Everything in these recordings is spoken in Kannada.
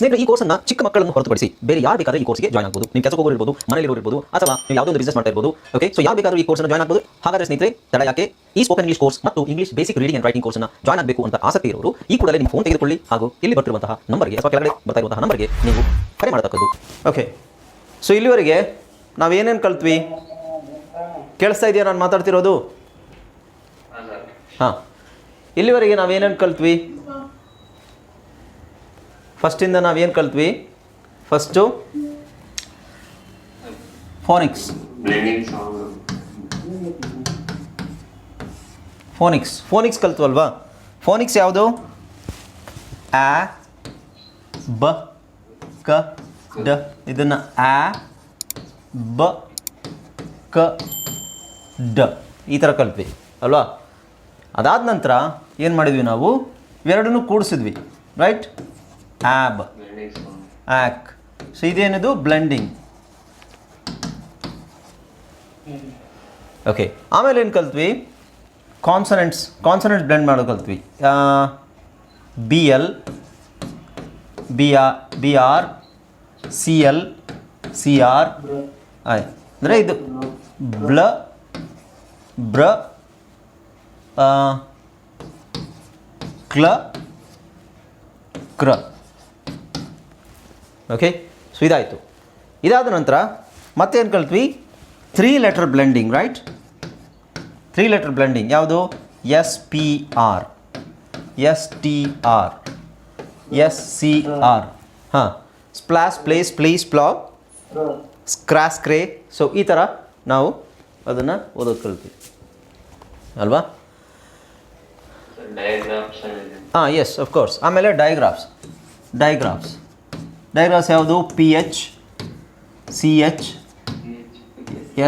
ಸ್ನೇಹಿತರೆ ಈ ಕೋರ್ಸನ್ನ ಚಿಕ್ಕ ಮಕ್ಕಳನ್ನು ಹೊರತುಪಡಿಸಿ ಬೇರೆ ಯಾರು ಬೇಕಾದ್ರೆ ಈ ಕೋರ್ಸ್ಗೆ ಜಾಯ್ನ್ ಆಗಬಹುದು ನೀವು ಕೆಲಸ ಹೋಗೋರು ಇರ್ಬೋದು ಮನೇಲಿ ಇರ್ಬೋದು ಅಥವಾ ನೀವು ಯಾವುದೋ ಒಂದು ಬಿಸ್ನೆಸ್ ಮಾಡ್ತಾ ಇರ್ಬೋದು ಓಕೆ ಸೊ ಯಾವ ಬೇಕಾದ್ರೂ ಈ ಕೋರ್ಸ್ ಜಾಯ್ನ್ ಆಗಬಹುದು ಹಾಗಾದ್ರೆ ಸ್ನೇಹಿತರೆ ತಡ ಯಾಕೆ? ಈ ಸ್ಪೋಕನ್ ಇಂಗ್ಲಿಷ್ ಕೋರ್ಸ್ ಮತ್ತು English basic reading and writing ಕೋರ್ಸ್ನ ಜಾಯ್ನ್ ಆಗಬೇಕು ಅಂತ ಆಸಕ್ತಿ ಇರೋರು ಈ ಕೂಡಲೇ ನಿಮ್ಮ ಫೋನ್ ತೆಗೆದುಕೊಳ್ಳಿ ಹಾಗೂ ಇಲ್ಲಿ ಬರ್ತಿರುವಂತಹ ನಂಬರ್ಗೆ ಅಥವಾ ಕೆಳಗಡೆ ಬರ್ತಾ ಇರುವಂತಹ ನಂಬರ್ಗೆ ನೀವು ಕರೆ ಮಾಡತಕ್ಕದ್ದು. ಓಕೆ ಸೊ ಇಲ್ಲಿವರೆಗೆ ನಾವೇನೇನು ಕಲ್ತ್ವಿ? ಕೇಳಿಸ್ತಾ ಇದೆಯಾ ನಾನು ಮಾತಾಡ್ತಿರೋದು? ಹಾಂ ಇಲ್ಲಿವರೆಗೆ ನಾವೇನೇನು ಕಲ್ತ್ವಿ? ಫಸ್ಟಿಂದ ನಾವೇನು ಕಲ್ತ್ವಿ? ಫಸ್ಟು ಫೋನಿಕ್ಸ್ ಫೋನಿಕ್ಸ್ ಫೋನಿಕ್ಸ್ ಕಲ್ತ್ವಲ್ವಾ? ಫೋನಿಕ್ಸ್ ಯಾವುದು? ಆ, ಬ, ಕ, ಡ. ಇದನ್ನು ಆ, ಬ, ಕ, ಡ. ಈ ಥರ ಕಲ್ತ್ವಿ. ಅಲ್ವಾ? ಅದಾದ ನಂತರ ಏನು ಮಾಡಿದ್ವಿ ನಾವು? ಇವೆರಡನ್ನೂ ಕೂಡಿಸಿದ್ವಿ. ರೈಟ್ ಆ್ಯಬ್ ಆಕ್. ಸೊ ಇದೇನದು? ಬ್ಲೆಂಡಿಂಗ್ ಓಕೆ ಆಮೇಲೆ ಏನು ಕಲ್ತ್ವಿ? ಕಾನ್ಸನೆಂಟ್ಸ್ ಕಾನ್ಸನೆಂಟ್ಸ್ ಬ್ಲೆಂಡ್ ಮಾಡೋದು ಕಲ್ತ್ವಿ. B L B R B R C L C R ಆಯ್. ಅಂದರೆ ಇದು ಬ್ಲ, ಬ್ರ ಕ್ಲ, ಕ್ರ. ಓಕೆ ಸೊ ಇದಾಯಿತು ಇದಾದ ನಂತರ ಮತ್ತೇನು ಕಲ್ತ್ವಿ? Three letter blending right three letter blending ಯಾವುದು? S P R S T R S C R ಹಾಂ. ಸ್ಪ್ಲಾಸ್ ಪ್ಲೇಸ್ ಪ್ಲೀಸ್ ಪ್ಲಾಗ್ ಸ್ಕ್ರಾಸ್ ಕ್ರೇ ಸೊ ಈ ಥರ ನಾವು ಅದನ್ನು ಓದೋದು ಕಲ್ತೀವಿ. ಅಲ್ವಾ? ಹಾಂ ಎಸ್ ಅಫ್ಕೋರ್ಸ್ ಆಮೇಲೆ ಡಯಾಗ್ರಾಫ್ಸ್ ಡಯಾಗ್ರಾಫ್ಸ್ ಡಯಾಗ್ರಾಫ್ಸ್ ಯಾವುದು? P H C H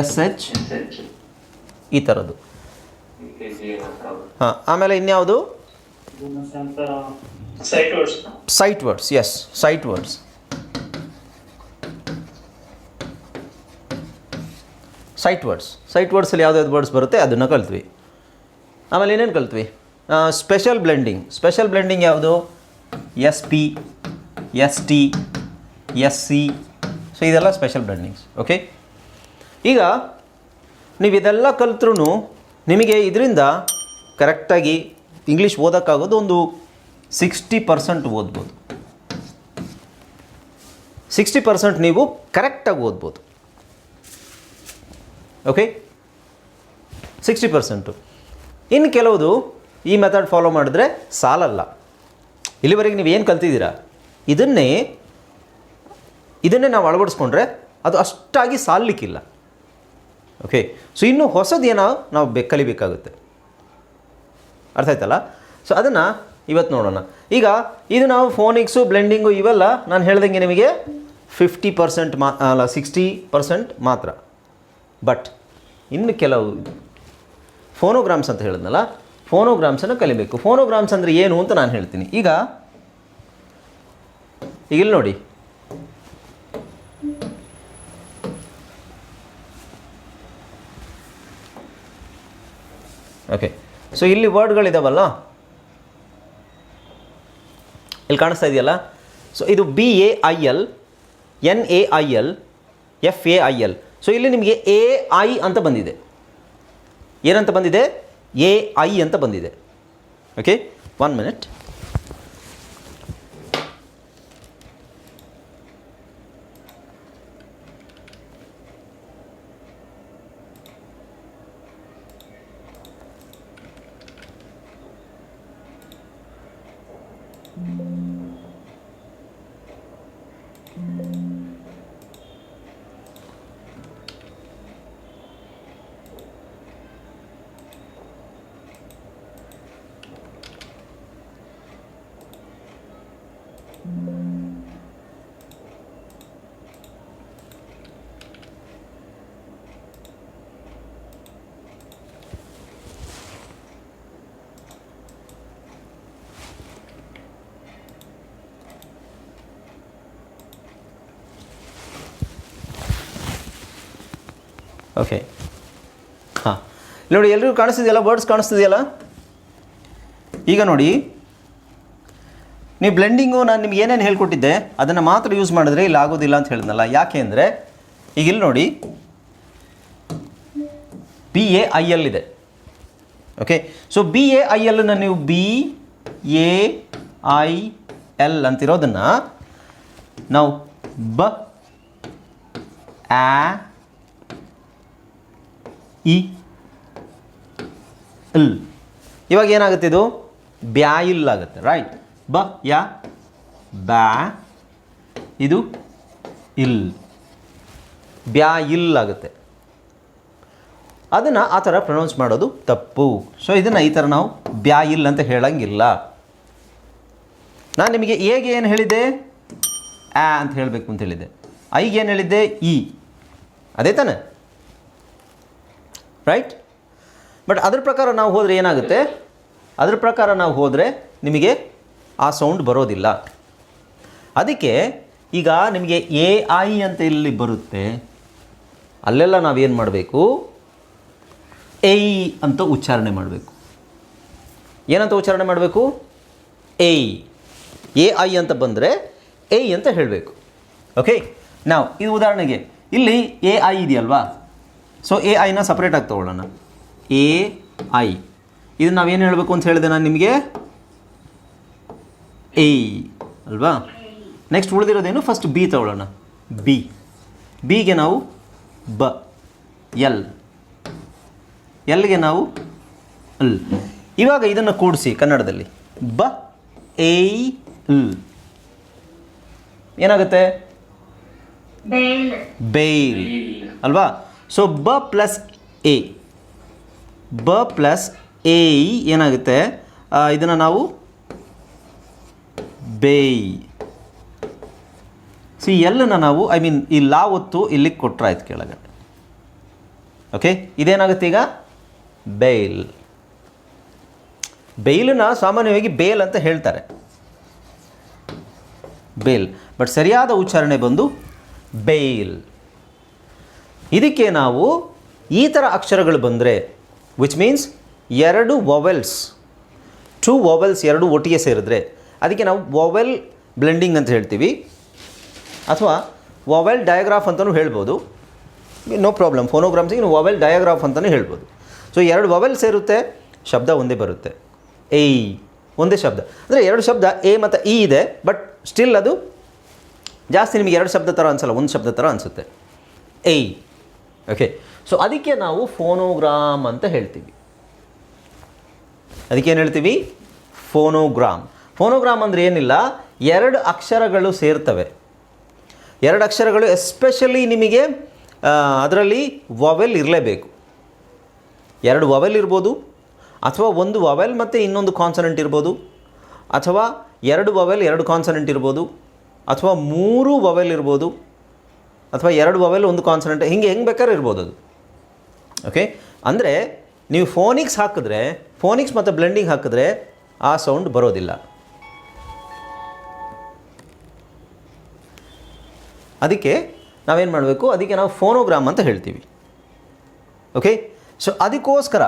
S H ಈ ಥರದ್ದು ಹಾಂ ಆಮೇಲೆ ಇನ್ಯಾವುದು? Sight words sight words S sight words sight words sight ವರ್ಡ್ಸಲ್ಲಿ ಯಾವ್ದಾವ್ದು ವರ್ಡ್ಸ್ ಬರುತ್ತೆ ಅದನ್ನು ಕಲ್ತ್ವಿ. ಆಮೇಲೆ ಏನೇನು ಕಲ್ತ್ವಿ? ಸ್ಪೆಷಲ್ ಬ್ಲೆಂಡಿಂಗ್ ಸ್ಪೆಷಲ್ ಬ್ಲೆಂಡಿಂಗ್ ಯಾವುದು? S P S T S C so ಇದೆಲ್ಲ ಸ್ಪೆಷಲ್ ಬ್ರ್ಯಾಂಡಿಂಗ್ಸ್ ಓಕೆ ಈಗ, ನೀವು ಇದೆಲ್ಲ ಕಲ್ತ್ರೂ ನಿಮಗೆ ಇದರಿಂದ ಕರೆಕ್ಟಾಗಿ ಇಂಗ್ಲೀಷ್ ಓದೋಕ್ಕಾಗೋದು ಒಂದು ಸಿಕ್ಸ್ಟಿ ಪರ್ಸೆಂಟ್ ಓದ್ಬೋದು. ಸಿಕ್ಸ್ಟಿ ಪರ್ಸೆಂಟ್ ನೀವು ಕರೆಕ್ಟಾಗಿ ಓದ್ಬೋದು. ಓಕೆ ಸಿಕ್ಸ್ಟಿ ಪರ್ಸೆಂಟು ಇನ್ನು ಕೆಲವುದು ಈ ಮೆಥಡ್ ಫಾಲೋ ಮಾಡಿದ್ರೆ ಸಾಲಲ್ಲ. ಇಲ್ಲಿವರೆಗೆ ನೀವು ಏನು ಕಲ್ತಿದ್ದೀರಾ? ಇದನ್ನೇ ಇದನ್ನೇ ನಾವು ಅಳವಡಿಸ್ಕೊಂಡ್ರೆ ಅದು ಅಷ್ಟಾಗಿ ಸಾಲಲಿಕ್ಕಿಲ್ಲ. ಓಕೆ ಸೊ ಇನ್ನು ಹೊಸದೇನೋ ನಾವು ಬೆ, ಕಲಿಬೇಕಾಗುತ್ತೆ. ಅರ್ಥ ಆಯ್ತಲ್ಲ? ಸೊ ಅದನ್ನು ಇವತ್ತು ನೋಡೋಣ. ಈಗ ಇದು ನಾವು ಫೋನಿಕ್ಸು ಬ್ಲೆಂಡಿಂಗು ಇವೆಲ್ಲ ನಾನು ಹೇಳ್ದಂಗೆ ನಿಮಗೆ ಫಿಫ್ಟಿ ಪರ್ಸೆಂಟ್ ಮಾ, ಅಲ್ಲ ಸಿಕ್ಸ್ಟಿ ಪರ್ಸೆಂಟ್ ಮಾತ್ರ. ಬಟ್ ಇನ್ನು ಕೆಲವು ಫೋನೋಗ್ರಾಮ್ಸ್ ಅಂತ ಹೇಳಿದ್ನಲ್ಲ ಫೋನೋಗ್ರಾಮ್ಸನ್ನು ಕಲಿಬೇಕು. ಫೋನೋಗ್ರಾಮ್ಸ್ ಅಂದರೆ ಏನು ಅಂತ ನಾನು ಹೇಳ್ತೀನಿ. ಈಗ ಈಗ ಇಲ್ಲಿ ನೋಡಿ. ಓಕೆ ಸೊ ಇಲ್ಲಿ ವರ್ಡ್ಗಳಿದಾವಲ್ಲ ಇಲ್ಲಿ ಕಾಣಿಸ್ತಾ ಇದೆಯಲ್ಲ? ಸೊ ಇದು B A I L N A I L F A I L so ಇಲ್ಲಿ ನಿಮಗೆ ಎ ಐ ಅಂತ ಬಂದಿದೆ. ಏನಂತ ಬಂದಿದೆ? ಎ ಐ ಅಂತ ಬಂದಿದೆ. ಓಕೆ ಒನ್ ಮಿನಿಟ್ ಓಕೆ ಹಾಂ. ನೋಡಿ, ಎಲ್ರಿಗೂ ಕಾಣಿಸ್ತಿದೆಯಲ್ಲ? ವರ್ಡ್ಸ್ ಕಾಣಿಸ್ತಿದೆಯಲ್ಲ? ಈಗ ನೋಡಿ, ನೀವು ಬ್ಲೆಂಡಿಂಗು ನಾನು ನಿಮ್ಗೆ ಏನೇನು ಹೇಳ್ಕೊಟ್ಟಿದ್ದೆ, ಅದನ್ನು ಮಾತ್ರ ಯೂಸ್ ಮಾಡಿದ್ರೆ ಇಲ್ಲಿ ಆಗೋದಿಲ್ಲ ಅಂತ ಹೇಳಿದ್ನಲ್ಲ. ಯಾಕೆ ಅಂದರೆ, ಈಗ ಇಲ್ಲಿ ನೋಡಿ ಬಿ ಎ ಐ ಎಲ್ ಇದೆ. Okay so B A I ಎಲ್ನ ನೀವು ಬಿ ಎ ಐ ಎಲ್ ಅಂತಿರೋದನ್ನು ನಾವು ಬ ಆ ಇ ಇಲ್ ಇವಾಗ ಏನಾಗುತ್ತೆ ಇದು? ಬ್ಯಾಯಿಲ್ ಆಗುತ್ತೆ ರೈಟ್ ಬ, ಯಾ ಬ್ಯಾ ಇದು ಇಲ್. ಬ್ಯಾಯಿಲ್ ಆಗುತ್ತೆ. ಅದನ್ನು ಆ ಥರ ಪ್ರೊನೌನ್ಸ್ ಮಾಡೋದು ತಪ್ಪು. ಸೊ ಇದನ್ನು ಈ ಥರ ನಾವು ಬ್ಯಾ ಇಲ್ ಅಂತ ಹೇಳಂಗಿಲ್ಲ. ನಾನು ನಿಮಗೆ ಹೇಗೆ ಏನು ಹೇಳಿದ್ದೆ? ಆ ಅಂತ ಹೇಳಬೇಕು ಅಂತ ಹೇಳಿದ್ದೆ. ಐಗೆ ಏನು ಹೇಳಿದ್ದೆ? ಇ. ಅದೇ ತಾನೆ? ರೈಟ್ ಬಟ್ ಅದ್ರ ಪ್ರಕಾರ ನಾವು ಹೋದರೆ ಏನಾಗುತ್ತೆ? ಅದ್ರ ಪ್ರಕಾರ ನಾವು ಹೋದರೆ ನಿಮಗೆ ಆ ಸೌಂಡ್ ಬರೋದಿಲ್ಲ. ಅದಕ್ಕೆ ಈಗ ನಿಮಗೆ ಎ ಐ ಅಂತ ಇಲ್ಲಿ ಬರುತ್ತೆ? ಅಲ್ಲೆಲ್ಲ ನಾವೇನು ಮಾಡಬೇಕು? ಎಯ್ ಅಂತ ಉಚ್ಚಾರಣೆ ಮಾಡಬೇಕು. ಏನಂತ ಉಚ್ಚಾರಣೆ ಮಾಡಬೇಕು? ಎಯ್ ಎ ಐ ಅಂತ ಬಂದರೆ ಎಯ್ ಅಂತ ಹೇಳಬೇಕು. ಓಕೆ ನಾವು ಇದು ಉದಾಹರಣೆಗೆ, ಇಲ್ಲಿ ಎ ಐ ಇದೆಯಲ್ವಾ? ಸೊ ಎ ಐನ ಸಪ್ರೇಟಾಗಿ ತೊಗೊಳ್ಳೋಣ. ಎ ಐ ಇದು ನಾವೇನು ಹೇಳಬೇಕು ಅಂತ ಹೇಳಿದೆ ನಾನು ನಿಮಗೆ? ಎ ಅಲ್ವಾ? ನೆಕ್ಸ್ಟ್ ಉಳಿದಿರೋದೇನು? ಫಸ್ಟ್ ಬಿ ತಗೊಳ್ಳೋಣ. ಬಿ ಬಿಗೆ ನಾವು ಬ ಎಲ್ ಎಲ್ಗೆ ನಾವು ಅಲ್ ಇವಾಗ ಇದನ್ನು ಕೂಡಿಸಿ ಕನ್ನಡದಲ್ಲಿ. ಬ ಎ ಲ್ ಏನಾಗುತ್ತೆ? ಬೇಲ್ ಅಲ್ವಾ? ಸೊ ಬ ಪ್ಲಸ್ ಎ ಬ ಪ್ಲಸ್ ಎ ಏನಾಗುತ್ತೆ? ಇದನ್ನು ನಾವು ಬೇಯ್. ಸೊ ಎಲ್ಲನ್ನು ನಾವು ಐ ಮೀನ್ ಈ ಲಾ ಒತ್ತು ಇಲ್ಲಿಗೆ ಕೊಟ್ಟರೆ ಆಯ್ತು ಕೆಳಗಡೆ ಓಕೆ ಇದೇನಾಗುತ್ತೆ ಈಗ? ಬೇಲ್ ಬೇಲನ್ನ ಸಾಮಾನ್ಯವಾಗಿ ಬೇಲ್ ಅಂತ ಹೇಳ್ತಾರೆ. ಬೇಲ್ ಬಟ್ ಸರಿಯಾದ ಉಚ್ಚಾರಣೆ ಬಂದು ಬೇಲ್ ಇದಕ್ಕೆ ನಾವು ಈ ಥರ ಅಕ್ಷರಗಳು ಬಂದರೆ ವಿಚ್ ಮೀನ್ಸ್ ಎರಡು ವೊವೆಲ್ಸ್ ಟೂ ವೊವೆಲ್ಸ್ ಎರಡು ಒಟ್ಟಿಗೆ ಸೇರಿದ್ರೆ, ಅದಕ್ಕೆ ನಾವು ವೊವೆಲ್ ಬ್ಲೆಂಡಿಂಗ್ ಅಂತ ಹೇಳ್ತೀವಿ. ಅಥವಾ ವೊವೆಲ್ ಡಯಾಗ್ರಾಫ್ ಅಂತಲೂ ಹೇಳ್ಬೋದು. ನೋ ಪ್ರಾಬ್ಲಮ್ ಫೋನೋಗ್ರಾಮ್ಸಿಗೆ ವೊವೆಲ್ ಡಯಾಗ್ರಾಫ್ ಅಂತಲೂ ಹೇಳ್ಬೋದು. ಸೊ ಎರಡು ವೊವೆಲ್ ಸೇರುತ್ತೆ, ಶಬ್ದ ಒಂದೇ ಬರುತ್ತೆ. ಏಯ್ ಒಂದೇ ಶಬ್ದ. ಅಂದರೆ ಎರಡು ಶಬ್ದ ಎ ಮತ್ತು ಇ ಇದೆ ಬಟ್ ಸ್ಟಿಲ್ ಅದು ಜಾಸ್ತಿ ನಿಮಗೆ ಎರಡು ಶಬ್ದ ಥರ ಅನಿಸಲ್ಲ, ಒಂದು ಶಬ್ದ ಥರ ಅನಿಸುತ್ತೆ. ಏಯ್ ಓಕೆ ಸೊ ಅದಕ್ಕೆ ನಾವು ಫೋನೋಗ್ರಾಮ್ ಅಂತ ಹೇಳ್ತೀವಿ. ಅದಕ್ಕೆ ಏನು ಹೇಳ್ತೀವಿ? ಫೋನೋಗ್ರಾಮ್ ಫೋನೋಗ್ರಾಮ್ ಅಂದರೆ ಏನಿಲ್ಲ? ಎರಡು ಅಕ್ಷರಗಳು ಸೇರ್ತವೆ. ಎರಡು ಅಕ್ಷರಗಳು ಎಸ್ಪೆಷಲಿ ನಿಮಗೆ ಅದರಲ್ಲಿ ವವೆಲ್ ಇರಲೇಬೇಕು. ಎರಡು ವವೆಲ್ ಇರ್ಬೋದು, ಅಥವಾ ಒಂದು ವವೆಲ್ ಮತ್ತು ಇನ್ನೊಂದು ಕಾನ್ಸನೆಂಟ್ ಇರ್ಬೋದು, ಅಥವಾ ಎರಡು ವವೆಲ್ ಎರಡು ಕಾನ್ಸನೆಂಟ್ ಇರ್ಬೋದು, ಅಥವಾ ಮೂರು ವವೆಲ್ ಇರ್ಬೋದು ಅಥವಾ ಎರಡು ವವೆಲ್ ಒಂದು ಕಾನ್ಸನೆಂಟ್ ಹಿಂಗೆ ಹೆಂಗೆ ಬೇಕಾದ್ರೆ ಇರ್ಬೋದು ಅದು. ಓಕೆ ಅಂದರೆ ನೀವು ಫೋನಿಕ್ಸ್ ಹಾಕಿದ್ರೆ ಫೋನಿಕ್ಸ್ ಮತ್ತು ಬ್ಲೆಂಡಿಂಗ್ ಹಾಕಿದ್ರೆ ಆ ಸೌಂಡ್ ಬರೋದಿಲ್ಲ. ಅದಕ್ಕೆ ನಾವೇನು ಮಾಡಬೇಕು? ಅದಕ್ಕೆ ನಾವು ಫೋನೋಗ್ರಾಮ್ ಅಂತ ಹೇಳ್ತೀವಿ. ಓಕೆ ಸೊ ಅದಕ್ಕೋಸ್ಕರ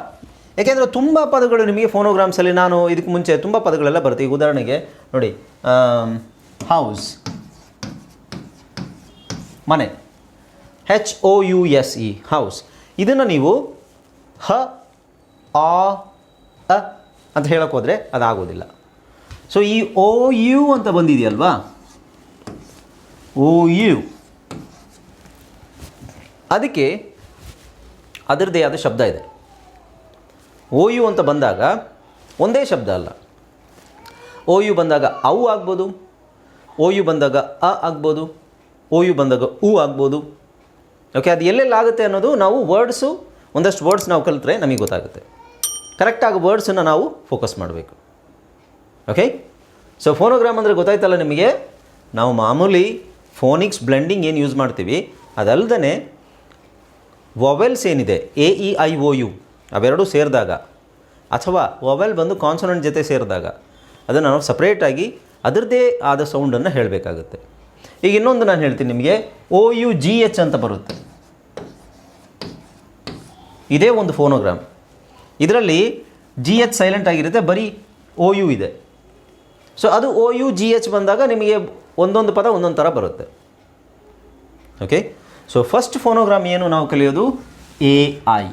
ಯಾಕೆಂದರೆ ತುಂಬ ಪದಗಳು ನಿಮಗೆ ಫೋನೋಗ್ರಾಮ್ಸಲ್ಲಿ ನಾನು ಇದಕ್ಕೆ ಮುಂಚೆ ತುಂಬ ಪದಗಳೆಲ್ಲ ಬರುತ್ತೆ ಈಗ ಉದಾಹರಣೆಗೆ, ನೋಡಿ ಹೌಸ್ ಮನೆ. H O U S E house ಇದನ್ನು ನೀವು ಹ, ಆ, ಅ ಅಂತ ಹೇಳೋಕ್ಕೋದ್ರೆ ಹೋದರೆ ಅದಾಗೋದಿಲ್ಲ. ಸೊ ಈ ಓ ಯು ಅಂತ ಬಂದಿದೆಯಲ್ವಾ? ಓ ಯು ಅದಕ್ಕೆ ಅದರದ್ದೇ ಆದ ಶಬ್ದ ಇದೆ. ಓ ಯು ಅಂತ ಬಂದಾಗ ಒಂದೇ ಶಬ್ದ ಅಲ್ಲ. ಓ ಯು ಬಂದಾಗ ಅವು ಆಗ್ಬೋದು ಓ ಯು ಬಂದಾಗ ಅ ಆಗ್ಬೋದು ಓ ಯು ಬಂದಾಗ ಉ ಆಗ್ಬೋದು. ಓಕೆ ಅದು ಎಲ್ಲೆಲ್ಲಿ ಆಗುತ್ತೆ ಅನ್ನೋದು ನಾವು ವರ್ಡ್ಸು, ಒಂದಷ್ಟು ವರ್ಡ್ಸ್ ನಾವು ಕಲಿತ್ರೆ ನಮಗೆ ಗೊತ್ತಾಗುತ್ತೆ. ಕರೆಕ್ಟಾಗಿ ವರ್ಡ್ಸನ್ನು ನಾವು ಫೋಕಸ್ ಮಾಡಬೇಕು. ಓಕೆ ಸೊ ಫೋನೋಗ್ರಾಮ್ ಅಂದರೆ ಗೊತ್ತಾಯ್ತಲ್ಲ ನಿಮಗೆ? ನಾವು ಮಾಮೂಲಿ ಫೋನಿಕ್ಸ್ ಬ್ಲೆಂಡಿಂಗ್ ಏನು ಯೂಸ್ ಮಾಡ್ತೀವಿ? ಅದಲ್ಲದೆ ವೊವೆಲ್ಸ್ ಏನಿದೆ? A E I O U ಅವೆರಡೂ ಸೇರಿದಾಗ. ಅಥವಾ ವೊವೆಲ್ ಬಂದು ಕಾನ್ಸೊನೆಂಟ್ ಜೊತೆ ಸೇರಿದಾಗ. ಅದನ್ನು ನಾವು ಸಪ್ರೇಟಾಗಿ ಅದರದ್ದೇ ಆದ ಸೌಂಡನ್ನು ಹೇಳಬೇಕಾಗುತ್ತೆ. ಈಗ ಇನ್ನೊಂದು ನಾನು ಹೇಳ್ತೀನಿ ನಿಮಗೆ ಓ ಯು ಜಿ ಎಚ್ ಅಂತ ಬರುತ್ತೆ. ಇದೇ ಒಂದು ಫೋನೋಗ್ರಾಮ್ ಇದರಲ್ಲಿ ಜಿ ಎಚ್ ಸೈಲೆಂಟ್ ಆಗಿರುತ್ತೆ, ಬರೀ ಓ ಯು ಇದೆ. ಸೊ ಅದು ಓ ಯು ಜಿ ಎಚ್ ಬಂದಾಗ ನಿಮಗೆ ಒಂದೊಂದು ಪದ ಒಂದೊಂದು ಥರ ಬರುತ್ತೆ. ಓಕೆ ಸೊ ಫಸ್ಟ್ ಫೋನೋಗ್ರಾಮ್ ಏನು ನಾವು ಕಲಿಯೋದು? ಎ ಐ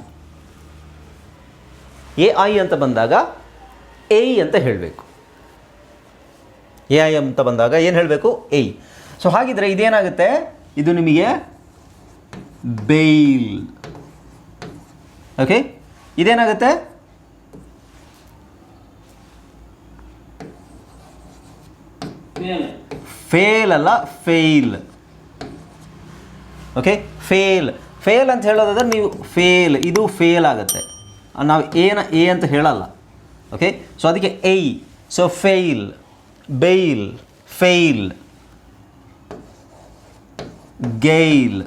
ಎ ಐ ಅಂತ ಬಂದಾಗ ಎ ಅಂತ ಹೇಳಬೇಕು. ಎ ಐ ಅಂತ ಬಂದಾಗ ಏನು ಹೇಳಬೇಕು? ಎ ಸೊ ಹಾಗಿದ್ರೆ ಇದೇನಾಗುತ್ತೆ? ಇದು ನಿಮಗೆ ಬೇಲ್ ಓಕೆ ಇದೇನಾಗುತ್ತೆ? ಫೇಲ್ ಅಲ್ಲ ಫೇಲ್ ಓಕೆ ಫೇಲ್ ಫೇಲ್ ಅಂತ ಹೇಳೋದಾದ್ರೆ ನೀವು ಫೇಲ್ ಇದು ಫೇಲ್ ಆಗುತ್ತೆ. ನಾವು ಏನ, ಎ ಅಂತ ಹೇಳಲ್ಲ. ಓಕೆ ಸೊ ಅದಕ್ಕೆ A so fail bail fail gale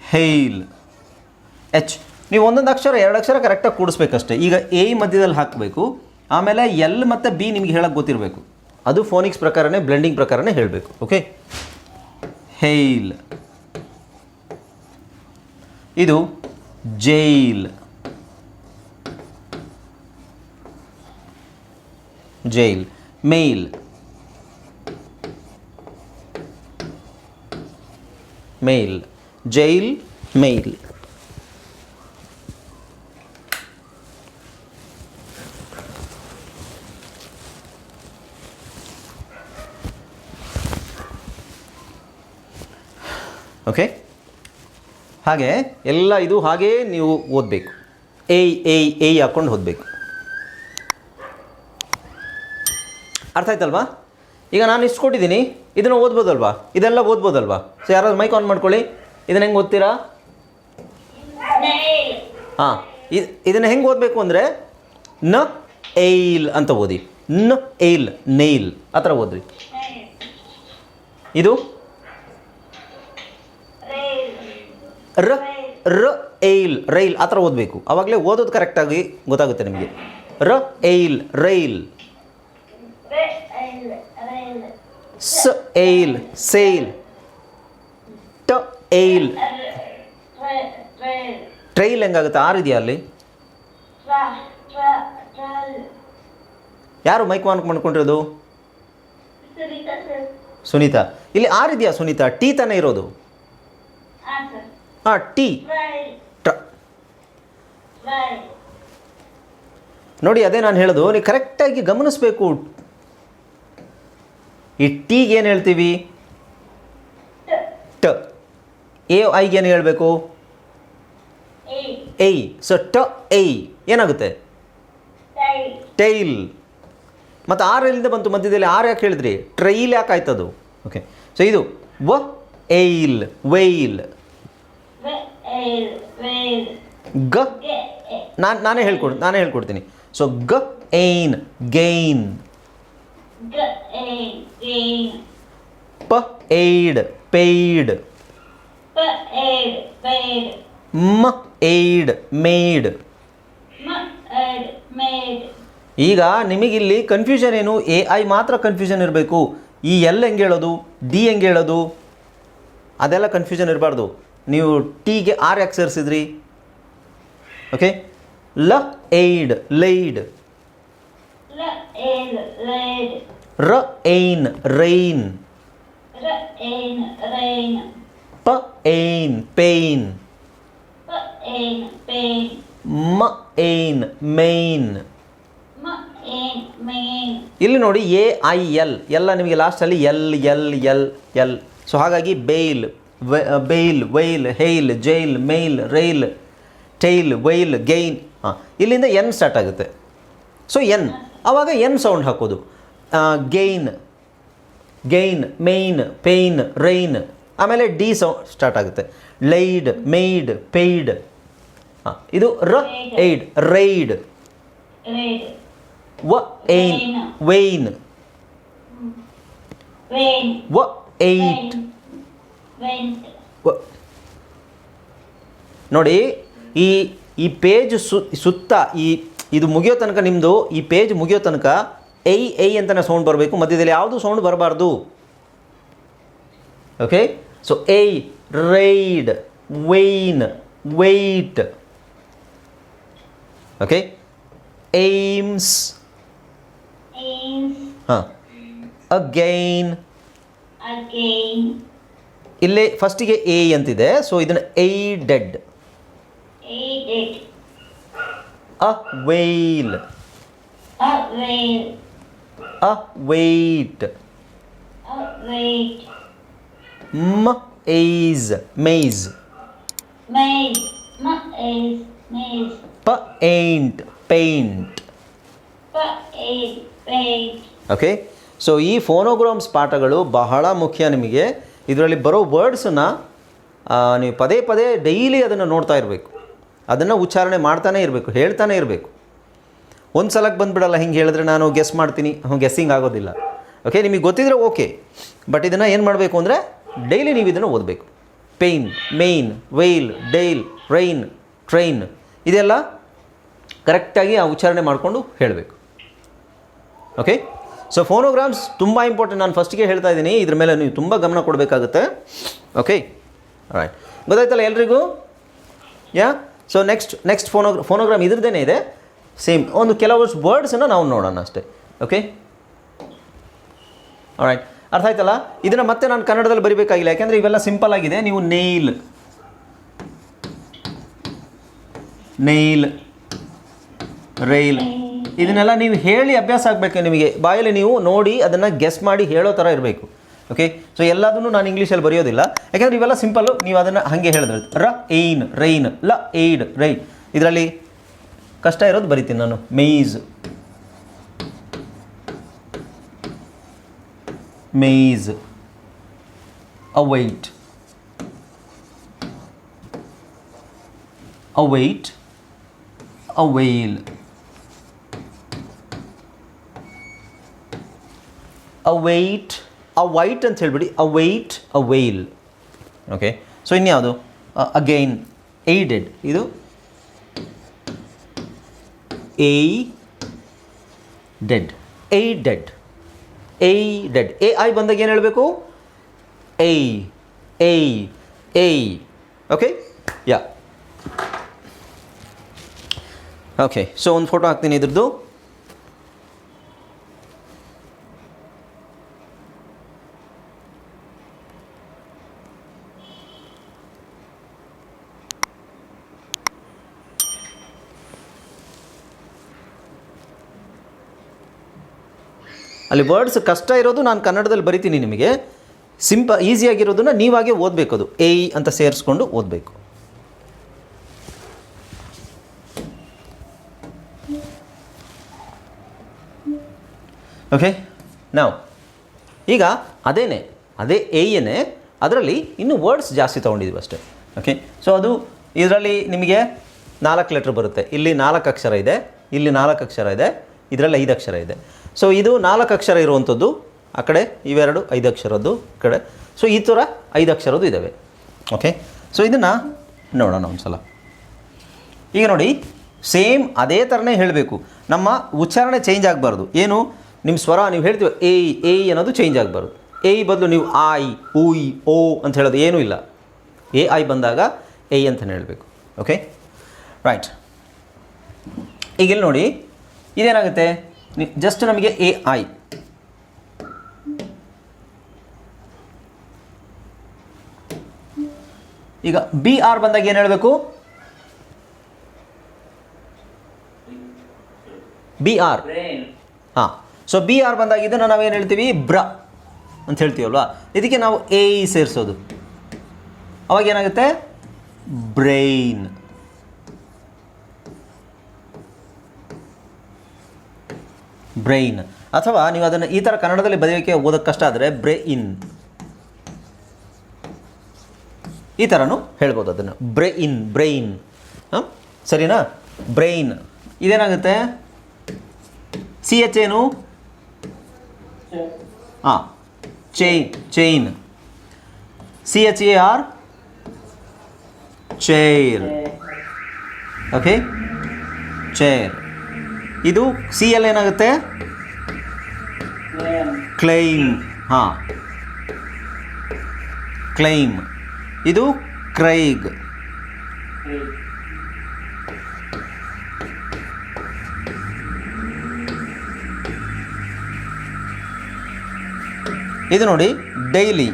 hail H ನೀವು ಒಂದೊಂದು ಅಕ್ಷರ, ಎರಡು ಅಕ್ಷರ ಕರೆಕ್ಟಾಗಿ ಕೂಡಿಸ್ಬೇಕಷ್ಟೇ. ಈಗ ಎ ಮಧ್ಯದಲ್ಲಿ ಹಾಕಬೇಕು. ಆಮೇಲೆ ಎಲ್ ಮತ್ತು ಬಿ ನಿಮಗೆ ಹೇಳಕ್ಕೆ ಗೊತ್ತಿರಬೇಕು. ಅದು ಫೋನಿಕ್ಸ್ ಪ್ರಕಾರನೇ ಬ್ಲೆಂಡಿಂಗ್ ಪ್ರಕಾರನೇ ಹೇಳಬೇಕು. ಓಕೆ ಹೇಲ್ ಇದು jail jail mail mail jail mail okay ಹಾಗೆ, ಎಲ್ಲ ಇದು ಹಾಗೇ ನೀವು ಓದಬೇಕು. ಏಯ್ ಏಯ್ ಏಯ್ ಹಾಕ್ಕೊಂಡು ಓದಬೇಕು. ಅರ್ಥ ಆಯ್ತಲ್ವಾ? ಈಗ ನಾನು ಇಸ್ಕೊಟ್ಟಿದ್ದೀನಿ. ಕೊಟ್ಟಿದ್ದೀನಿ ಇದನ್ನು ಓದ್ಬೋದಲ್ವಾ? ಇದೆಲ್ಲ ಓದ್ಬೋದಲ್ವಾ? ಸೊ ಯಾರಾದ್ರು ಮೈಕ್ ಆನ್ ಮಾಡ್ಕೊಳ್ಳಿ. ಇದನ್ನು ಹೆಂಗೆ ಓದ್ತೀರಾ? ಹಾಂ ಇದು ಇದನ್ನು ಹೆಂಗೆ ಓದಬೇಕು ಅಂದರೆ, ನ ಏಲ್ ಅಂತ ಓದಿ. ನ ಏಲ್ ನೇಲ್ ಆ ಥರ ಓದ್ರಿ. ಇದು? ರ ರ ಏಲ್ ರೈಲ್. ಆ ಥರ ಓದಬೇಕು. ಆವಾಗಲೇ ಓದೋದು ಕರೆಕ್ಟಾಗಿ ಗೊತ್ತಾಗುತ್ತೆ ನಿಮಗೆ. ರ ಏಲ್ ರೈಲ್. ಸ, ಏಲ್, ಸೇಲ್. ಟ, ಏಲ್. ಟ್ರೈಲ್ ಹೆಂಗಾಗುತ್ತೆ? ಆರ್ ಇದೆಯಾ ಅಲ್ಲಿ. ಯಾರು ಮೈಕ್ ಆನ್ ಮಾಡ್ಕೊಂಡಿರೋದು. ಸುನೀತಾ. ಇಲ್ಲಿ ಆರು ಇದೆಯಾ ಸುನೀತಾ? ಟಿ ತಾನೇ ಇರೋದು. ಹಾಂ ಟಿ. ನೋಡಿ, ಅದೇ ನಾನು ಹೇಳೋದು. ನೀವು ಕರೆಕ್ಟಾಗಿ ಗಮನಿಸಬೇಕು. ಈ ಟಿಗೆ ಏನು ಹೇಳ್ತೀವಿ? ಟ. ಎ ಐಗೆ ಏನು ಹೇಳಬೇಕು? ಎಯ್ ಏಯ್ ಸೊ ಟ ಏಯ್ ಏನಾಗುತ್ತೆ? ಟೈಲ್. ಮತ್ತು ಆರ್ ಎಲ್ಲಿಂದ ಬಂತು ಮಧ್ಯದಲ್ಲಿ? ಆರ್ ಯಾಕೆ ಹೇಳಿದ್ರಿ? ಟ್ರೈಲ್ ಯಾಕೆ ಆಯ್ತದು? ಓಕೆ ಸೊ ಇದು ವ ಏಲ್ ವೈಲ್. ಗ ನಾನು ನಾನೇ ಹೇಳ್ಕೊಡ್ ನಾನೇ ಹೇಳ್ಕೊಡ್ತೀನಿ. ಸೊ ಗ ಏನ್ ಗೈನ್. ಪ ಏಯ್ಡ್ ಪೇಯ್ಡ್. ಮ aid, made, ಈಗ ನಿಮಗಿಲ್ಲಿ ಕನ್ಫ್ಯೂಷನ್ ಏನು? ಎ ಐ ಮಾತ್ರ ಕನ್ಫ್ಯೂಷನ್ ಇರಬೇಕು. ಈ ಎಲ್ ಹೆಂಗೆ ಹೇಳೋದು? ಡಿ ಹೆಂಗೆ ಹೇಳೋದು? ಅದೆಲ್ಲ ಕನ್ಫ್ಯೂಷನ್ ಇರಬಾರ್ದು. ನೀವು ಟೀಗೆ ಆರ್ ಯಾಕೆ ಸೇರಿಸಿದ್ರಿ ಓಕೆ ಲ ಏಯ್ಡ್ ಲೈಡ್. ರ ಏನ್ ರೈನ್. ಪ ಏನ್ ಪೇನ್. ಮ ಏನ್ ಮೇನ್. ಇಲ್ಲಿ ನೋಡಿ ಎ ಐ ಎಲ್. ಎಲ್ಲ ನಿಮಗೆ ಲಾಸ್ಟಲ್ಲಿ L L L L. So ಹಾಗಾಗಿ bail bail wail hail jail mail rail tail wail gain. ಹಾಂ ಇಲ್ಲಿಂದ ಎನ್ ಸ್ಟಾರ್ಟ್ ಆಗುತ್ತೆ. So N. ಆವಾಗ ಎನ್ ಸೌಂಡ್ ಹಾಕೋದು. Gain gain main pain rain ಆಮೇಲೆ ಡಿ ಸೌ ಸ್ಟಾರ್ಟ್ ಆಗುತ್ತೆ. ಲೈಡ್ ಮೇಯ್ಡ್ ಪೇಯ್ಡ್ ಹಾಂ ಇದು ರ ಏಯ್ಡ್ ರೈಡ್. ವ ಏನ್ ವೈನ್. ವ ಏಯ್ಟ್ ನೋಡಿ ಈ ಈ ಪೇಜ್ ಸುತ್ತ ಈ ಇದು ಮುಗಿಯೋ ತನಕ ನಿಮ್ಮದು ಈ ಪೇಜ್ ಮುಗಿಯೋ ತನಕ ಐ ಐ ಅಂತಲೇ ಸೌಂಡ್ ಬರಬೇಕು ಮಧ್ಯದಲ್ಲಿ ಯಾವುದು ಸೌಂಡ್ ಬರಬಾರ್ದು? Okay so I raid vain wait okay aims. ಹಾಂ. ಅಗೈನ್ ಇಲ್ಲಿ ಇಲ್ಲೇ ಫಸ್ಟಿಗೆ ಎ ಅಂತಿದೆ ಸೊ ಇದನ್ನು aided a wail A weight. A weight. ಮ is maze. Maze. M is maze. ಪ ain't paint P ain't paint. Okay so ಈ ಫೋನೋಗ್ರಾಮ್ಸ್ ಪಾಠಗಳು ಬಹಳ ಮುಖ್ಯ ನಿಮಗೆ ಇದರಲ್ಲಿ ಬರೋ ವರ್ಡ್ಸನ್ನು ನೀವು ಪದೇ ಪದೇ ಡೈಲಿ ಅದನ್ನು ನೋಡ್ತಾ ಇರಬೇಕು ಅದನ್ನು ಉಚ್ಚಾರಣೆ ಮಾಡ್ತಾನೇ ಇರಬೇಕು ಹೇಳ್ತಾನೆ ಇರಬೇಕು ಒಂದು ಸಲಕ್ಕೆ ಬಂದುಬಿಡಲ್ಲ, ಹಿಂಗೆ ಹೇಳಿದ್ರೆ ನಾನು ಗೆಸ್ ಮಾಡ್ತೀನಿ. ಗೆಸ್ಸಿಂಗ್ ಆಗೋದಿಲ್ಲ. ಓಕೆ ನಿಮಗೆ ಗೊತ್ತಿದ್ರೆ ಓಕೆ ಬಟ್ ಇದನ್ನು ಏನು ಮಾಡಬೇಕು ಅಂದರೆ ಡೈಲಿ ನೀವು ಇದನ್ನು ಓದಬೇಕು. Pain main wail dial rain train ಇದೆಲ್ಲ ಕರೆಕ್ಟಾಗಿ ಆ ಉಚ್ಚಾರಣೆ ಮಾಡಿಕೊಂಡು ಹೇಳಬೇಕು. ಓಕೆ ಸೊ ಫೋನೋಗ್ರಾಮ್ಸ್ ತುಂಬ ಇಂಪಾರ್ಟೆಂಟ್ ನಾನು ಫಸ್ಟಿಗೆ ಹೇಳ್ತಾ ಇದ್ದೀನಿ. ಇದ್ರ ಮೇಲೆ ನೀವು ತುಂಬ ಗಮನ ಕೊಡಬೇಕಾಗುತ್ತೆ. ಓಕೆ ರೈಟ್ ಗೊತ್ತಾಯ್ತಲ್ಲ ಎಲ್ರಿಗೂ? Yeah so next next phono phonogram ಇದ್ರದ್ದೇ ಇದೆ. ಸೇಮ್ ಒಂದು ಕೆಲವಷ್ಟು ವರ್ಡ್ಸನ್ನು ನಾವು ನೋಡೋಣ ಅಷ್ಟೇ. ಓಕೆ ರೈಟ್ ಅರ್ಥ ಆಯ್ತಲ್ಲ? ಇದನ್ನು ಮತ್ತೆ ನಾನು ಕನ್ನಡದಲ್ಲಿ ಬರಿಬೇಕಾಗಿಲ್ಲ. ಯಾಕೆಂದರೆ ಇವೆಲ್ಲ ಸಿಂಪಲ್ ಆಗಿದೆ. ನೀವು ನೇಲ್ ನೇಲ್ ರೈಲ್ ಇದನ್ನೆಲ್ಲ ನೀವು ಹೇಳಿ ಅಭ್ಯಾಸ ಆಗಬೇಕು ನಿಮಗೆ. ಬಾಯಲ್ಲಿ ನೀವು ನೋಡಿ ಅದನ್ನು ಗೆಸ್ ಮಾಡಿ ಹೇಳೋ ಥರ ಇರಬೇಕು. ಓಕೆ ಸೊ ಎಲ್ಲದನ್ನು ನಾನು ಇಂಗ್ಲೀಷಲ್ಲಿ ಬರೆಯೋದಿಲ್ಲ. ಯಾಕೆಂದರೆ ಇವೆಲ್ಲ ಸಿಂಪಲ್ಲು ನೀವು ಅದನ್ನು ಹಾಗೆ ಹೇಳಿದ್ರೆ ರ, ಏನ್, ರೈನ್. ಲ, ಏಡ್, ರೈ. ಇದರಲ್ಲಿ ಕಷ್ಟ ಇರೋದು ಬರಿತೀನಿ ನಾನು. Maze. Maze. Await await avail await wait. ಅಂತ ಹೇಳ್ಬಿಡಿ. Await avail okay. ಸೊ ಇನ್ಯಾವುದು? ಅಗೈನ್. ಏಡೆಡ್ ಇದು ಏ ಡೆಡ್ ಏ ಡೆಡ್ ಏಯ್ ಡೆಡ್ ಎ ಐ ಬಂದಾಗ ಏನು ಹೇಳಬೇಕು? A A A okay yeah okay so ಒಂದು ಫೋಟೋ ಹಾಕ್ತೀನಿ ಇದ್ರದ್ದು. ಅಲ್ಲಿ ವರ್ಡ್ಸ್ ಕಷ್ಟ ಇರೋದು ನಾನು ಕನ್ನಡದಲ್ಲಿ ಬರಿತೀನಿ ನಿಮಗೆ. ಸಿಂಪ ಈಸಿಯಾಗಿರೋದನ್ನ ನೀವಾಗೆ ಓದಬೇಕು ಅದು ಎ ಅಂತ ಸೇರಿಸ್ಕೊಂಡು ಓದಬೇಕು. ಓಕೆ ನಾವು ಈಗ ಅದೇನೆ, ಅದೇ ಏಯನೇ ಅದರಲ್ಲಿ ಇನ್ನು ವರ್ಡ್ಸ್ ಜಾಸ್ತಿ ತೊಗೊಂಡಿದ್ವಿ ಅಷ್ಟೇ. ಓಕೆ ಸೊ ಅದು ಇದರಲ್ಲಿ ನಿಮಗೆ ನಾಲ್ಕು ಲೆಟ್ರ್ ಬರುತ್ತೆ. ಇಲ್ಲಿ ನಾಲ್ಕು ಅಕ್ಷರ ಇದೆ, ಇಲ್ಲಿ ನಾಲ್ಕು ಅಕ್ಷರ ಇದೆ, ಇದರಲ್ಲಿ ಐದು ಅಕ್ಷರ ಇದೆ. ಸೊ ಇದು ನಾಲ್ಕು ಅಕ್ಷರ ಇರುವಂಥದ್ದು ಆ ಕಡೆ ಇವೆರಡು, ಐದು ಅಕ್ಷರದ್ದು ಕಡೆ. ಸೊ ಈ ಥರ ಐದು ಅಕ್ಷರದ್ದು ಇದ್ದಾವೆ ಓಕೆ ಸೊ ಇದನ್ನು ನೋಡೋಣ ಒಂದು ಸಲ ಈಗ ನೋಡಿ, ಸೇಮ್ ಅದೇ ಥರನೇ ಹೇಳಬೇಕು. ನಮ್ಮ ಉಚ್ಚಾರಣೆ ಚೇಂಜ್ ಆಗಬಾರ್ದು. ಏನು? ನಿಮ್ಮ ಸ್ವರ ನೀವು ಹೇಳ್ತೀವಿ ಏಯ್ ಏಯ್ ಅನ್ನೋದು ಚೇಂಜ್ ಆಗಬಾರ್ದು. ಏಯ್ ಬದಲು ನೀವು ಆಯ್ ಊಯ್ ಓ ಅಂತ ಹೇಳೋದು ಏನೂ ಇಲ್ಲ. ಎ ಐ ಬಂದಾಗ ಏ ಅಂತಲೇ ಹೇಳಬೇಕು. ಓಕೆ ರೈಟ್ ಈಗಿಲ್ಲಿ ನೋಡಿ, ಇದೇನಾಗುತ್ತೆ? ಜಸ್ಟ್ ನಮಗೆ ಎ ಐ ಈಗ ಬಿ ಆರ್ ಬಂದಾಗ ಏನು ಹೇಳಬೇಕು? ಬಿ ಆರ್ ಹಾಂ. ಸೊ ಬಿ ಆರ್ ಬಂದಾಗ ಇದನ್ನು ನಾವೇನು ಹೇಳ್ತೀವಿ? ಬ್ರ ಅಂತ ಹೇಳ್ತೀವಲ್ವಾ? ಇದಕ್ಕೆ ನಾವು ಎ ಇ ಸೇರಿಸೋದು. ಅವಾಗ ಏನಾಗುತ್ತೆ? Brain brain. ಅಥವಾ ನೀವು ಅದನ್ನು ಈ ಥರ ಕನ್ನಡದಲ್ಲಿ ಬರೆಯೋಕ್ಕೆ ಓದೋಕ್ಕೆ ಕಷ್ಟ ಆದರೆ ಬ್ರೈನ್. ಈ ಥರನೂ ಹೇಳ್ಬೋದು ಅದನ್ನು. Brain brain. ಹಾಂ? ಸರಿನಾ? ಬ್ರೈನ್. ಇದೇನಾಗುತ್ತೆ? ಸಿ ಎಚ್ ಏನು? ಹಾಂ chain. Chain C H A R chair. Okay? Chair. ಇದು ಸಿ ಎಲ್ ಏನಾಗುತ್ತೆ? ಕ್ಲೈಮ್ ಹಾಂ. ಕ್ಲೈಮ್ ಇದು ಕ್ರೈಗ್ ಇದು ನೋಡಿ ಡೈಲಿ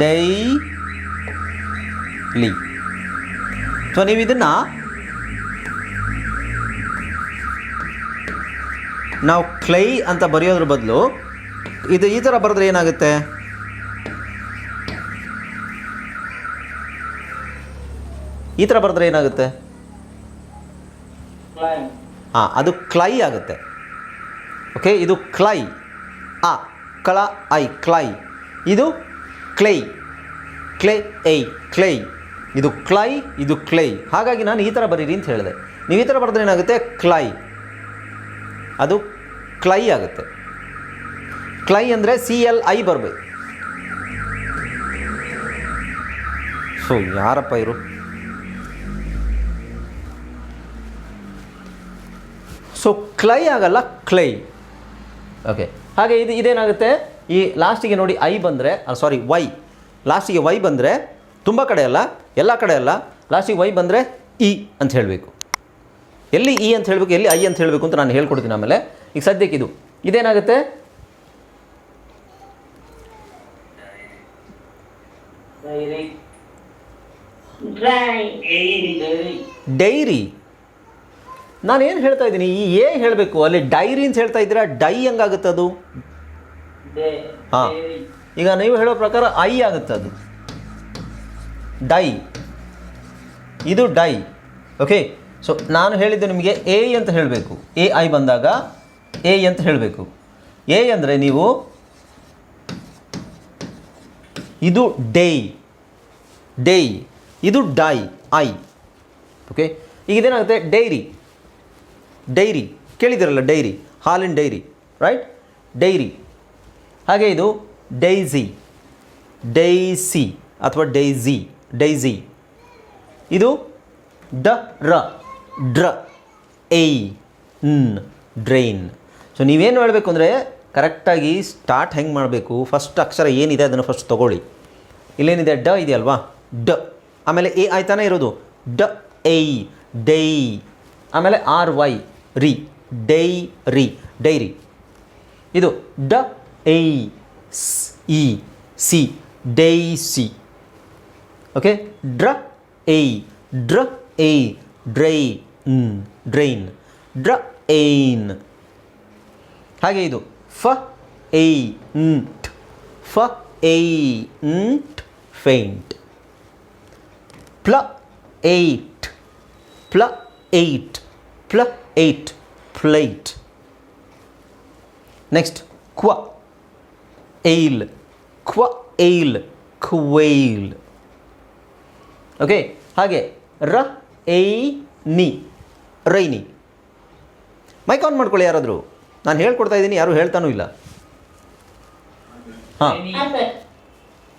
ಡೈಲಿ ಸೊ ನೀವು ಇದನ್ನು ನಾವು ಕ್ಲೈ ಅಂತ ಬರೆಯೋದ್ರ ಬದಲು ಇದು ಈ ಥರ ಬರೆದ್ರೆ ಏನಾಗುತ್ತೆ? ಈ ಥರ ಬರೆದ್ರೆ ಏನಾಗುತ್ತೆ? ಹಾಂ ಅದು ಕ್ಲೈ ಆಗುತ್ತೆ. ಓಕೆ ಇದು ಕ್ಲೈ ಆ, ಕಳ, ಐ ಕ್ಲೈ ಇದು ಕ್ಲೈ ಕ್ಲೇ ಐ ಕ್ಲೈ ಇದು ಕ್ಲೈ ಇದು ಕ್ಲೈ ಹಾಗಾಗಿ ನಾನು ಈ ಥರ ಬರೀರಿ ಅಂತ ಹೇಳಿದೆ. ನೀವು ಈ ಥರ ಬರೆದ್ರೆ ಏನಾಗುತ್ತೆ? ಕ್ಲೈ ಅದು ಕ್ಲೈ ಆಗುತ್ತೆ. ಕ್ಲೈ ಅಂದರೆ ಸಿ ಎಲ್ ಐ ಬರಬೇಕು. ಸೊ ಯಾರಪ್ಪ ಇರು ಸೊ ಕ್ಲೈ ಆಗಲ್ಲ ಕ್ಲೈ ಓಕೆ ಹಾಗೆ ಇದು ಇದೇನಾಗುತ್ತೆ? ಈ ಲಾಸ್ಟಿಗೆ ನೋಡಿ ಐ ಬಂದರೆ ಸಾರಿ ವೈ ಲಾಸ್ಟಿಗೆ ವೈ ಬಂದರೆ ತುಂಬ ಕಡೆ ಅಲ್ಲ, ಎಲ್ಲ ಕಡೆ ಅಲ್ಲ ಲಾಸ್ಟಿಗೆ ವೈ ಬಂದರೆ ಇ ಅಂತ ಹೇಳಬೇಕು. ಎಲ್ಲಿ ಇ ಅಂತ ಹೇಳಬೇಕು, ಎಲ್ಲಿ ಐ ಅಂತ ಹೇಳಬೇಕು ಅಂತ ನಾನು ಹೇಳ್ಕೊಡ್ತೀನಿ ಆಮೇಲೆ. ಈಗ ಸದ್ಯಕ್ಕೆ ಇದು. ಇದೇನಾಗುತ್ತೆ? ಡೈರಿ. ನಾನು ಏನು ಹೇಳ್ತಾ ಇದ್ದೀನಿ? ಈ ಎ ಹೇಳಬೇಕು, ಅಲ್ಲಿ ಡೈರಿ ಅಂತ ಹೇಳ್ತಾ ಇದ್ದೀರಾ? ಡೈ ಹೆಂಗಾಗುತ್ತೆ ಅದು? ಹಾಂ. ಈಗ ನೀವು ಹೇಳೋ ಪ್ರಕಾರ ಐ ಆಗುತ್ತೆ ಅದು. ಡೈ. ಇದು ಡೈ. ಓಕೆ ಸೊ ನಾನು ಹೇಳಿದ್ದು ನಿಮಗೆ ಎ ಅಂತ ಹೇಳಬೇಕು. ಎ ಐ ಬಂದಾಗ ಎ ಅಂತ ಹೇಳಬೇಕು. ಎ ಅಂದರೆ ನೀವು ಇದು ಡೈ ಡೈ ಇದು ಡೈ ಐ ಓಕೆ ಈಗ ಇದೇನಾಗುತ್ತೆ? ಡೈರಿ ಡೈರಿ ಕೇಳಿದಿರಲ್ಲ ಡೈರಿ ಹಾಲಿನ ಡೈರಿ ರೈಟ್ ಡೈರಿ ಹಾಗೆ ಇದು ಡೈಸಿ ಡೈಸಿ ಅಥವಾ ಡೈಝಿ ಡೈಝಿ ಇದು ಡ ರ. ಡ್ರ ಎಯ್ ನ್, ಡ್ರೈನ್. ಸೊ ನೀವೇನು ಮಾಡಬೇಕು ಅಂದರೆ ಕರೆಕ್ಟಾಗಿ ಸ್ಟಾರ್ಟ್ ಹೆಂಗೆ ಮಾಡಬೇಕು? ಫಸ್ಟ್ ಅಕ್ಷರ ಏನಿದೆ ಅದನ್ನು ಫಸ್ಟ್ ತೊಗೊಳ್ಳಿ. ಇಲ್ಲೇನಿದೆ ಡ ಇದೆಯಲ್ವಾ? ಡ. ಆಮೇಲೆ ಎ ಆಯ್ತಾನೆ ಇರೋದು. ಡ ಎಯ್ ಡೈ. ಆಮೇಲೆ ಆರ್, ವೈ, ರಿ. ಡೈ, ರಿ. ಡೈರಿ ಇದು ಡ ಎಯ್ ಸ್, ಇ, ಸಿ. Dye, C. ಓಕೆ ಡ್ರ ಎಯ್ ಡ್ರ ಎಯ್ ಡ್ರೈ. ಡ್ರೈನ್ ಡ್ರ ಏನ್ ಹಾಗೆ ಇದು. ಫ ಐ ಂಟ್ ಫ ಐ ಂಟ್ ಫೇಂಟ್ ಪ್ಲ ಏಟ್ ಪ್ಲ ಏಟ್ ಪ್ಲ ಏಟ್ ಪ್ಲೈಟ್ ನೆಕ್ಸ್ಟ್ ಕ್ವ ಏಲ್ ಕ್ವ ಏಲ್ ಕ್ವೇಲ್ ಓಕೆ ಹಾಗೆ. ರ ಏ ನಿ ರೈನಿ. ಮೈಕ್ ಆನ್ ಮಾಡ್ಕೊಳ್ಳಿ ಯಾರಾದರೂ. ನಾನು ಹೇಳ್ಕೊಡ್ತಾ ಇದ್ದೀನಿ ಯಾರು ಹೇಳ್ತಾನೂ ಇಲ್ಲ. ಹಾಂ.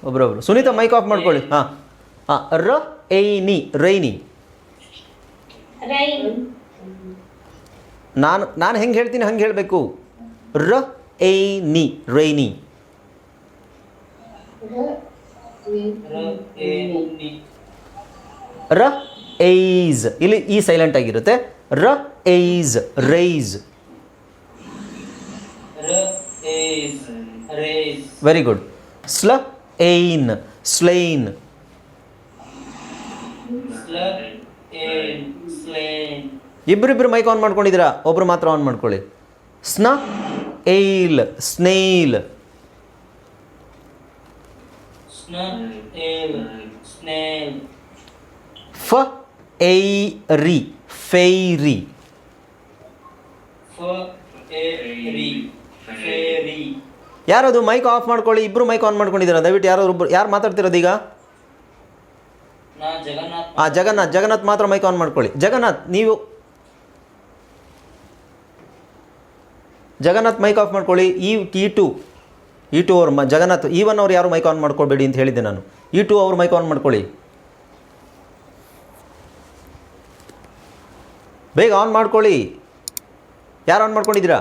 ಒಬ್ರೊಬ್ರು. ಸುನೀತಾ ಮೈಕ್ ಆಫ್ ಮಾಡ್ಕೊಳ್ಳಿ. ಹಾಂ. ಹಾಂ. ರ ಏನಿ ರೈನಿ. ನಾನು ನಾನು ಹೆಂಗೆ ಹೇಳ್ತೀನಿ ಹಂಗೆ ಹೇಳಬೇಕು. ರ ಏನಿ ರೈನಿ. ರ ಏಸ್ ಇಲ್ಲಿ ಈ ಸೈಲೆಂಟ್ ಆಗಿರುತ್ತೆ. ರ ಏಯ್ಸ್ ರೈಸ್. ವೆರಿ ಗುಡ್ ಸ್ಲ ಏನ್ ಸ್ಲೈನ್. ಇಬ್ಬರಿಬ್ಬರು ಮೈಕ್ ಆನ್ ಮಾಡ್ಕೊಂಡಿದ್ದೀರಾ? ಒಬ್ರು ಮಾತ್ರ ಆನ್ ಮಾಡ್ಕೊಳ್ಳಿ. ಸ್ನ ಏಲ್ ಸ್ನೇಲ್. ಫ ಏ ರಿ ಫೈರಿ. ಯಾರದು ಮೈಕ್ ಆಫ್ ಮಾಡ್ಕೊಳ್ಳಿ ಇಬ್ರು ಮೈಕ್ ಆನ್ ಮಾಡ್ಕೊಂಡಿದ್ದೀರಾ? ದಯವಿಟ್ಟು ಯಾರಾದ್ರು ಒಬ್ರು ಯಾರು ಮಾತಾಡ್ತಿರೋದು ಈಗ? ನಾ ಜಗನ್ನಾಥ್. ಜಗನ್ನಾಥ್ ಮಾತ್ರ ಮೈಕ್ ಆನ್ ಮಾಡ್ಕೊಳ್ಳಿ. ಜಗನ್ನಾಥ್ ನೀವು ಜಗನ್ನಾಥ್ ಮೈಕ್ ಆಫ್ ಮಾಡ್ಕೊಳ್ಳಿ. ಈ ಈ ಟು ಇ ಟು ಅವ್ರು ಮ ಜಗನ್ನಾಥ್ ಈವನ್ ಅವ್ರು ಯಾರು ಮೈಕ್ ಆನ್ ಮಾಡ್ಕೊಳ್ಬೇಡಿ ಅಂತ ಹೇಳಿದ್ದೆ ನಾನು. ಇ ಟು ಅವ್ರು ಮೈಕ್ ಆನ್ ಮಾಡ್ಕೊಳ್ಳಿ. ಬೇಗ ಆನ್ ಮಾಡ್ಕೊಳ್ಳಿ. ಯಾರು ಆನ್ ಮಾಡ್ಕೊಂಡಿದ್ದೀರಾ?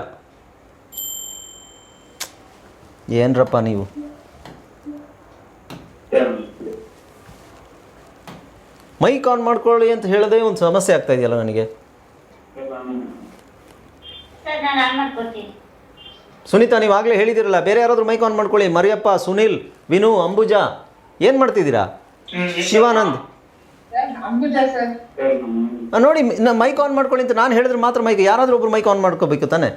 ಏನ್ರಪ್ಪ ನೀವು? ಮೈಕ್ ಆನ್ ಮಾಡ್ಕೊಳ್ಳಿ ಅಂತ ಹೇಳೋದೇ ಒಂದು ಸಮಸ್ಯೆ ಆಗ್ತಾ ಇದೆಯಲ್ಲ ನನಗೆ. ಸರ್ ನಾನು ಆನ್ ಮಾಡ್ಕೊತೀನಿ ಸುನೀತಾ ನೀವು ಆಗಲೇ ಹೇಳಿದಿರಲ್ಲ ಬೇರೆ ಯಾರಾದರೂ ಮೈಕ್ ಆನ್ ಮಾಡ್ಕೊಳ್ಳಿ. ಮರಿಯಪ್ಪ ಸುನಿಲ್ ವಿನು ಅಂಬುಜಾ. ಏನು ಮಾಡ್ತಿದ್ದೀರಾ? ಶಿವಾನಂದ್. ನೋಡಿ ನಾನು ಮೈಕ್ ಆನ್ ಮಾಡ್ಕೊಳ್ಳಿ ಅಂತ ನಾನು ಹೇಳಿದ್ರೆ ಮಾತ್ರ ಮೈಕ್ ಯಾರಾದರೂ ಒಬ್ರು ಮೈಕ್ ಆನ್ ಮಾಡ್ಕೋಬೇಕು ತಾನೆ?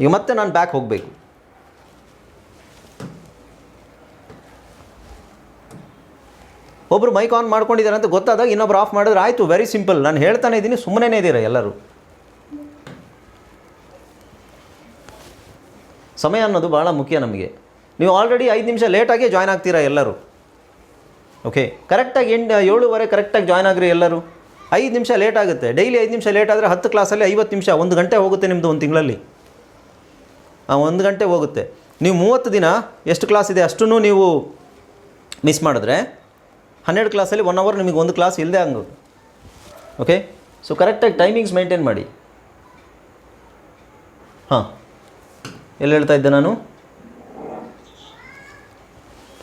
ಈಗ ಮತ್ತೆ ನಾನು ಬ್ಯಾಕ್ ಹೋಗಬೇಕು. ಒಬ್ಬರು ಮೈಕ್ ಆನ್ ಮಾಡ್ಕೊಂಡಿದ್ದಾರೆ ಅಂತ ಗೊತ್ತಾದಾಗ ಇನ್ನೊಬ್ರು ಆಫ್ ಮಾಡಿದ್ರೆ ಆಯಿತು ವೆರಿ ಸಿಂಪಲ್ ನಾನು ಹೇಳ್ತಾನೆ ಇದ್ದೀನಿ ಸುಮ್ಮನೆ ಇದ್ದೀರಾ ಎಲ್ಲರೂ. ಸಮಯ ಅನ್ನೋದು ಭಾಳ ಮುಖ್ಯ ನಮಗೆ. ನೀವು ಆಲ್ರೆಡಿ ಐದು ನಿಮಿಷ ಲೇಟಾಗಿ ಜಾಯ್ನ್ ಆಗ್ತೀರಾ ಎಲ್ಲರೂ? ಓಕೆ ಕರೆಕ್ಟಾಗಿ ಎಂಟು, ಏಳುವರೆ ಕರೆಕ್ಟಾಗಿ ಜಾಯ್ನ್ ಆಗ್ರಿ ಎಲ್ಲರೂ. ಐದು ನಿಮಿಷ ಲೇಟ್ ಆಗುತ್ತೆ. ಡೈಲಿ ಐದು ನಿಮಿಷ ಲೇಟ್ ಆದರೆ ಹತ್ತು ಕ್ಲಾಸಲ್ಲಿ ಐವತ್ತು ನಿಮಿಷ, ಒಂದು ಗಂಟೆ ಹೋಗುತ್ತೆ ನಿಮ್ಮದು ಒಂದು ತಿಂಗಳಲ್ಲಿ. ಒಂದು ಗಂಟೆ ಹೋಗುತ್ತೆ. ನೀವು ಮೂವತ್ತು ದಿನ ಎಷ್ಟು ಕ್ಲಾಸ್ ಇದೆ ಅಷ್ಟೂ ನೀವು ಮಿಸ್ ಮಾಡಿದ್ರೆ ಹನ್ನೆರಡು ಕ್ಲಾಸಲ್ಲಿ ಒನ್ ಅವರ್ ನಿಮಗೆ ಒಂದು ಕ್ಲಾಸ್ ಇಲ್ಲದೆ ಹಂಗೆ ಓಕೆ ಸೊ ಕರೆಕ್ಟಾಗಿ ಟೈಮಿಂಗ್ಸ್ ಮೇಂಟೈನ್ ಮಾಡಿ. ಹಾಂ. ಎಲ್ಲಿ ಹೇಳ್ತಾ ಇದ್ದೆ ನಾನು?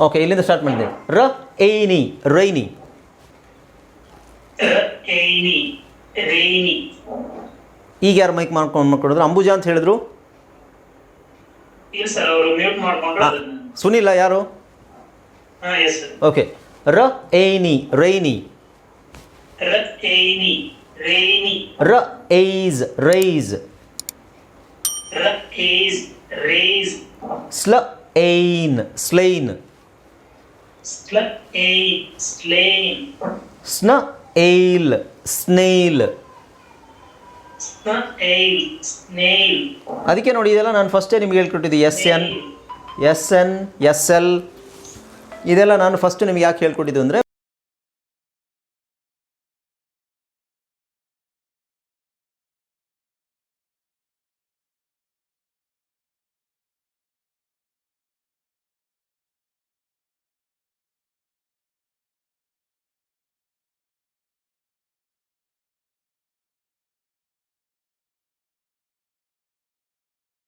ಓಕೆ ಇಲ್ಲಿಂದ ಸ್ಟಾರ್ಟ್ ಮಾಡಿದೆ. ರ ಏನಿ ರೈನಿ. ಈಗ ಯಾರು ಮೈಕ್ ಮಾಡ್ಕೊಂಡು ಮಾಡ್ಕೊಡಿದ್ರು ಅಂಬುಜಾ ಅಂತ ಹೇಳಿದ್ರು? ಸುನಿಲ್ಲ ಯಾರು? ಓಕೆ ರ ಏನಿ ರೈನಿ. ರ ಏಸ್ ರೈಸ್. ಸ್ಲ ಏನ್ ಸ್ಲೈನ್. ಸ್ನ ಏಲ್ ಸ್ನೇಲ್. ಅದಕ್ಕೆ ನೋಡಿ ಇದೆಲ್ಲ ನಾನು ಫಸ್ಟೇ ನಿಮ್ಗೆ ಹೇಳ್ಕೊಟ್ಟಿದ್ದೆ S N S N S L ಇದೆಲ್ಲ ನಾನು ಫಸ್ಟ್ ನಿಮ್ಗೆ ಯಾಕೆ ಹೇಳ್ಕೊಟ್ಟಿದ್ದು ಅಂದರೆ